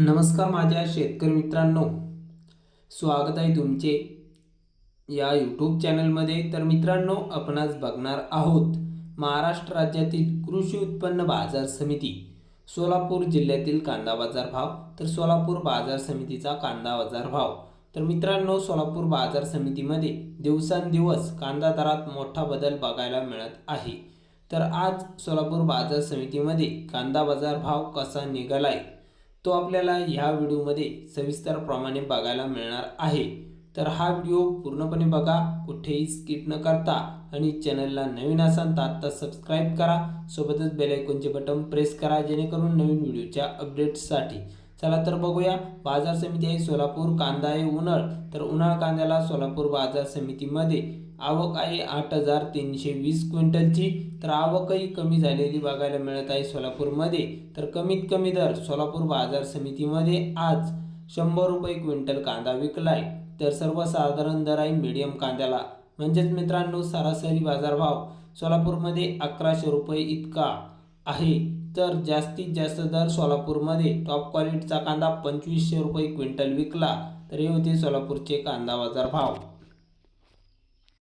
नमस्कार माझ्या शेतकरी मित्रांनो. स्वागत आहे तुमचे या यूट्यूब चॅनलमध्ये तर मित्रांनो आपणच बघणार आहोत महाराष्ट्र राज्यातील कृषी उत्पन्न बाजार समिती सोलापूर जिल्ह्यातील कांदा बाजार भाव. तर सोलापूर बाजार समितीचा कांदा बाजार भाव. तर मित्रांनो सोलापूर बाजार समितीमध्ये दिवसांदिवस कांदा दरात मोठा बदल बघायला मिळत आहे. तर आज सोलापूर बाजार समितीमध्ये कांदा बाजार भाव कसा निघालाय? तो आपल्याला ह्या व्हिडिओमध्ये सविस्तरप्रमाणे बघायला मिळणार आहे. तर हा व्हिडिओ पूर्णपणे बघा कुठेही स्किप न करता. आणि चॅनलला नवीन असाल तर आत्ता सबस्क्राईब करा. सोबतच बेलायकॉनचे बटन प्रेस करा जेणेकरून नवीन व्हिडिओच्या अपडेट्ससाठी चला तर बघूया. बाजार समिती आहे सोलापूर कांदा आहे उन्हाळ. तर उन्हाळ कांद्याला सोलापूर बाजार समितीमध्ये आवक आहे आठ हजार तीनशे वीस क्विंटलची. तर आवकही कमी झालेली बघायला मिळत आहे सोलापूरमध्ये. तर कमीत कमी दर सोलापूर बाजार समितीमध्ये आज शंभर रुपये क्विंटल कांदा विकलाय. तर सर्वसाधारण दर आहे मीडियम कांद्याला. म्हणजेच मित्रांनो सरासरी बाजारभाव सोलापूरमध्ये अकराशे रुपये इतका. आहे. तर जास्तीत जास्त दर सोलापूरमध्ये टॉप क्वालिटीचा कांदा पंचवीसशे रुपये क्विंटल विकला. तर हे होते सोलापूरचे कांदा बाजार भाव.